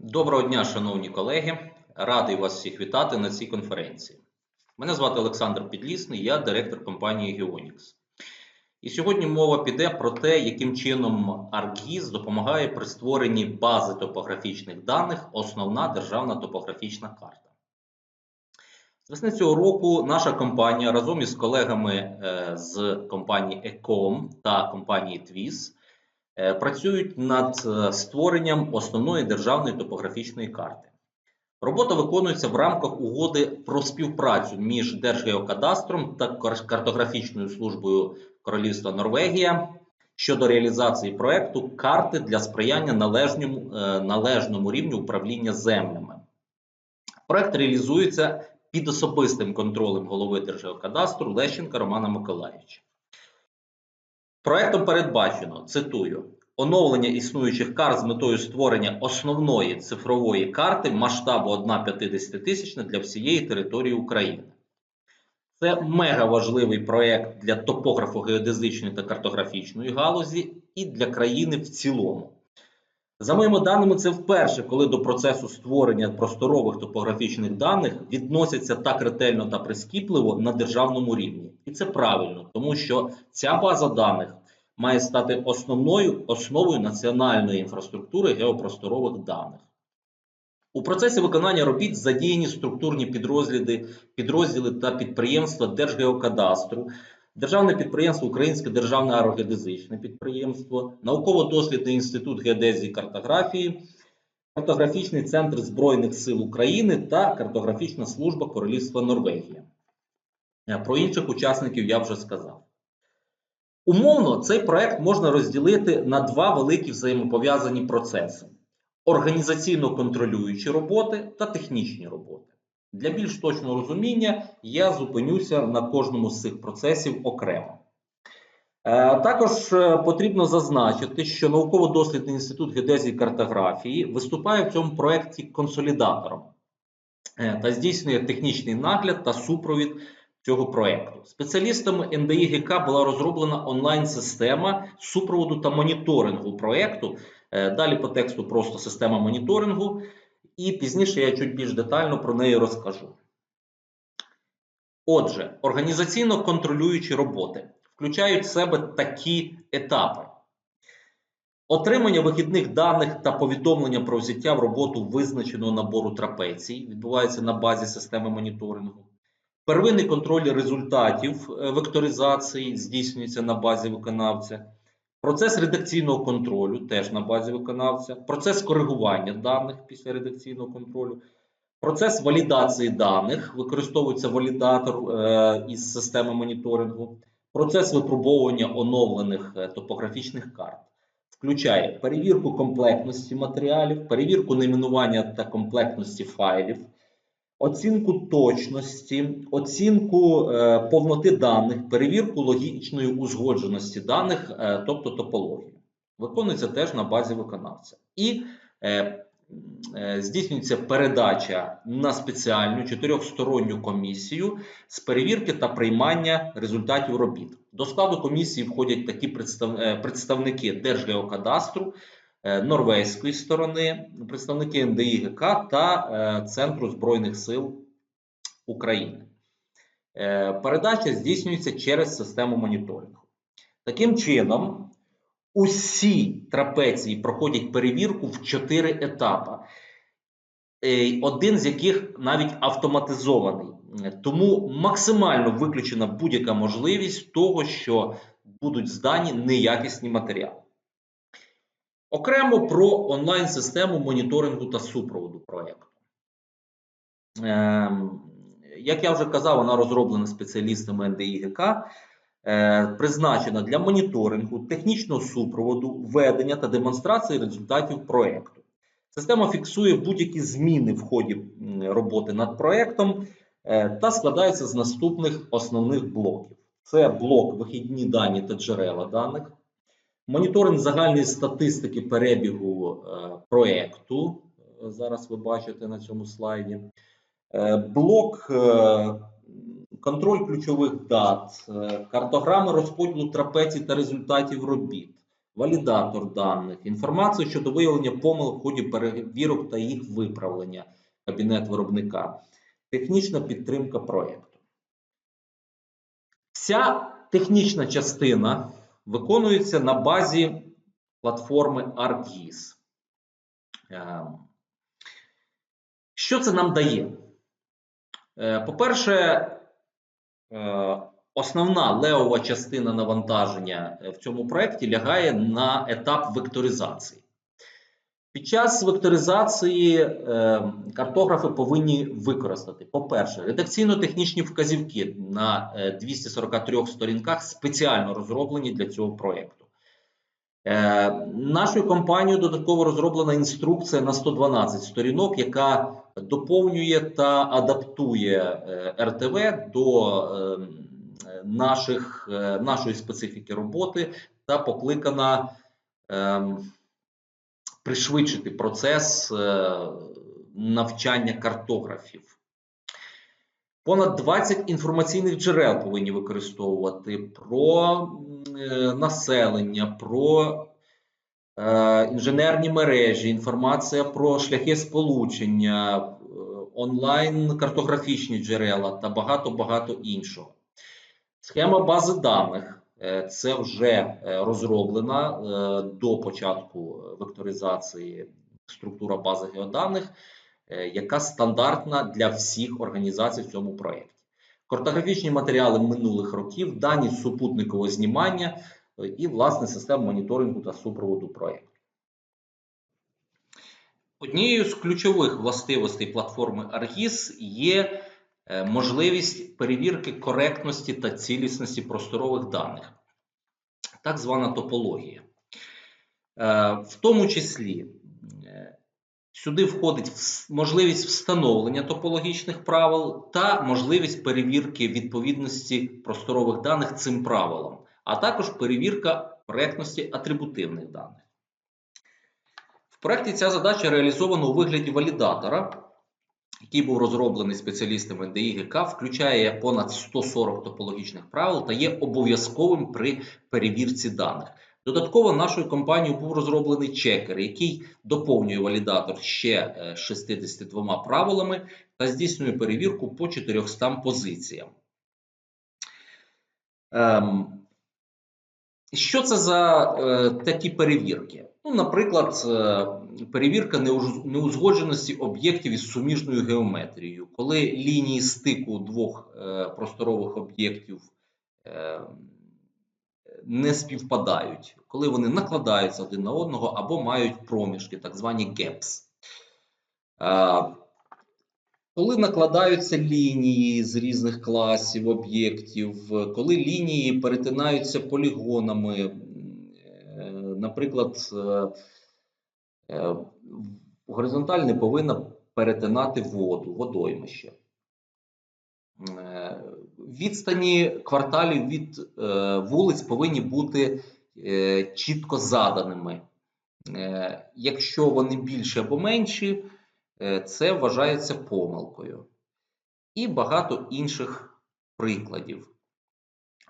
Доброго дня, шановні колеги. Радий вас всіх вітати на цій конференції. Мене звати Олександр Підлісний, я директор компанії Geonix. І сьогодні мова піде про те, яким чином ArcGIS допомагає при створенні бази топографічних даних Основна державна топографічна карта. З весни цього року наша компанія разом із колегами е, з компанії Ecom та компанії TWIS працюють над е, створенням основної державної топографічної карти. Робота виконується в рамках угоди про співпрацю між Держгеокадастром та картографічною службою Королівства Норвегія щодо реалізації проекту карти для сприяння належному, е, належному рівню управління землями. Проект реалізується під особистим контролем голови Держгеокадастру Лещенка Романа Миколаївича. Проектом передбачено, цитую, оновлення існуючих карт з метою створення основної цифрової карти масштабу 1,50 тисячна для всієї території України. Це мега важливий проект для топографо-геодезичної та картографічної галузі і для країни в цілому. За моїми даними, це вперше, коли до процесу створення просторових топографічних даних відносяться так ретельно та прискіпливо на державному рівні. І це правильно, тому що ця база даних має стати основною основою національної інфраструктури геопросторових даних. У процесі виконання робіт задіяні структурні підрозділи, підрозділи та підприємства Держгеокадастру, Державне підприємство Українське державне аерогеодезичне підприємство, Науково-дослідний інститут геодезії картографії, Картографічний центр Збройних сил України та Картографічна служба Королівства Норвегія. Е, Про інших учасників я вже сказав. Умовно, цей проект можна розділити на два великі взаємопов'язані процеси: організаційно-контролюючі роботи та технічні роботи. Для більш точного розуміння я зупинюся на кожному з цих процесів окремо. Е, Також е, потрібно зазначити, що науково-дослідний інститут геодезії і картографії виступає в цьому проєкті консолідатором е, та здійснює технічний нагляд та супровід цього проєкту. Спеціалістами НДІ ГК була розроблена онлайн-система супроводу та моніторингу проєкту. Е, Далі по тексту просто система моніторингу, і пізніше я чуть більш детально про неї розкажу. Отже, організаційно контролюючі роботи включають в себе такі етапи: отримання вихідних даних та повідомлення про взяття в роботу визначеного набору трапецій відбувається на базі системи моніторингу. Первинний контроль результатів е, векторизації здійснюється на базі виконавця. Процес редакційного контролю теж на базі виконавця, процес коригування даних після редакційного контролю, процес валідації даних, використовується валідатор е, із системи моніторингу, процес випробовування оновлених е, топографічних карт. Включає перевірку комплектності матеріалів, перевірку найменування та комплектності файлів, оцінку точності, оцінку е, повноти даних, перевірку логічної узгодженості даних, е, тобто топологію. Виконується теж на базі виконавця. І е, здійснюється передача на спеціальну чотирьохсторонню комісію з перевірки та приймання результатів робіт. До складу комісії входять такі представ- представники Держгеокадастру, норвезької сторони, представники НДІ ГК та е, Центру Збройних сил України. Е, Передача здійснюється через систему моніторингу. Таким чином, усі трапеції проходять перевірку в чотири етапи, е, один з яких навіть автоматизований. Е, Тому максимально виключена будь-яка можливість того, що будуть здані неякісні матеріали. Окремо про онлайн-систему моніторингу та супроводу проєкту. Ем, Як я вже казав, вона розроблена спеціалістами НДІ ГК, е, призначена для моніторингу, технічного супроводу, ведення та демонстрації результатів проєкту. Система фіксує будь-які зміни в ході роботи над проєктом е, та складається з наступних основних блоків: це блок вихідні дані та джерела даних, моніторинг загальної статистики перебігу е, проєкту. е, Зараз ви бачите на цьому слайді. Е, Блок контроль ключових дат, картограми розподілу трапецій та результатів робіт, валідатор даних, інформацію щодо виявлення помилок в ході перевірок та їх виправлення, кабінет виробника, технічна підтримка проєкту. Вся технічна частина виконується на базі платформи ArcGIS. Е, Що це нам дає? Е, По-перше, е, основна левова частина навантаження в цьому проєкті лягає на етап векторизації. Під час векторизації е, картографи повинні використати, по-перше, редакційно-технічні вказівки на е, 243 сторінках, спеціально розроблені для цього проєкту. Е, Нашою компанією додатково розроблена інструкція на 112 сторінок, яка доповнює та адаптує е, РТВ до е, наших, е, нашої специфіки роботи та покликана е, пришвидшити процес е, навчання картографів. Понад 20 інформаційних джерел повинні використовувати про е, населення, про е, інженерні мережі, інформація про шляхи сполучення, онлайн-картографічні джерела та багато-багато іншого. Схема бази даних це вже е, розроблена е, до початку векторизації структура бази геоданих, е, яка стандартна для всіх організацій в цьому проєкті. Картографічні матеріали минулих років, дані супутникового знімання е, і, власне, система моніторингу та супроводу проєкту. Однією з ключових властивостей платформи ArcGIS є е, можливість перевірки коректності та цілісності просторових даних, так звана топологія. Е, В тому числі е, сюди входить можливість встановлення топологічних правил та можливість перевірки відповідності просторових даних цим правилам, а також перевірка коректності атрибутивних даних. В проєкті ця задача реалізована у вигляді валідатора, який був розроблений спеціалістами ДІГК, включає понад 140 топологічних правил та є обов'язковим при перевірці даних. Додатково нашою компанією був розроблений чекер, який доповнює валідатор ще е, 62 правилами та здійснює перевірку по 400 позиціям. Ем, що це за е, такі перевірки? Ну, наприклад, е, перевірка неузгодженості об'єктів із суміжною геометрією, коли лінії стику двох е, просторових об'єктів е, не співпадають, коли вони накладаються один на одного або мають проміжки, так звані. Е, коли накладаються лінії з різних класів об'єктів, коли лінії перетинаються полігонами, е, наприклад, горизонталь не повинна перетинати воду, водоймище. Е, Відстані кварталів від е, вулиць повинні бути е, чітко заданими. Е, Якщо вони більші або менші, е, це вважається помилкою. І багато інших прикладів,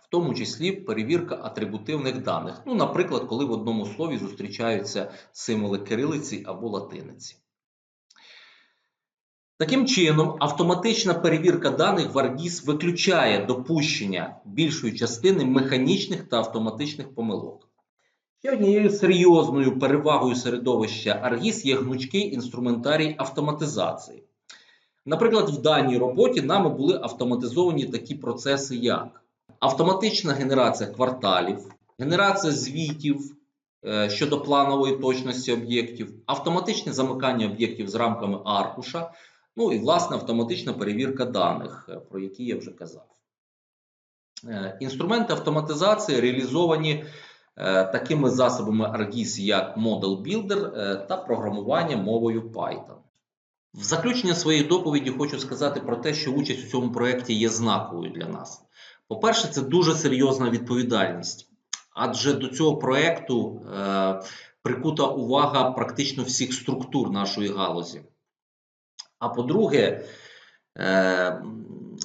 в тому числі перевірка атрибутивних даних. Ну, наприклад, коли в одному слові зустрічаються символи кирилиці або латиниці. Таким чином, автоматична перевірка даних в ArcGIS виключає допущення більшої частини механічних та автоматичних помилок. Ще однією серйозною перевагою середовища ArcGIS є гнучкий інструментарій автоматизації. Наприклад, в даній роботі нами були автоматизовані такі процеси, як автоматична генерація кварталів, генерація звітів е, щодо планової точності об'єктів, автоматичне замикання об'єктів з рамками аркуша, ну і власне автоматична перевірка даних, е, про які я вже казав. Е, Інструменти автоматизації реалізовані такими засобами ArcGIS, як Model Builder та програмування мовою Python. В заключення своєї доповіді хочу сказати про те, що участь у цьому проєкті є знаковою для нас. По-перше, це дуже серйозна відповідальність, адже до цього проєкту е, прикута увага практично всіх структур нашої галузі. А по-друге, е,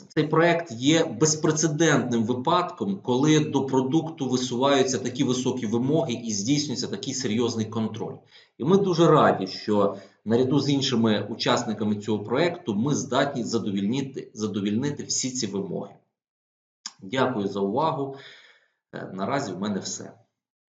цей проект є безпрецедентним випадком, коли до продукту висуваються такі високі вимоги і здійснюється такий серйозний контроль. І ми дуже раді, що наряду з іншими учасниками цього проекту ми здатні задовільнити, задовільнити всі ці вимоги. Дякую за увагу. Е, Наразі в мене все.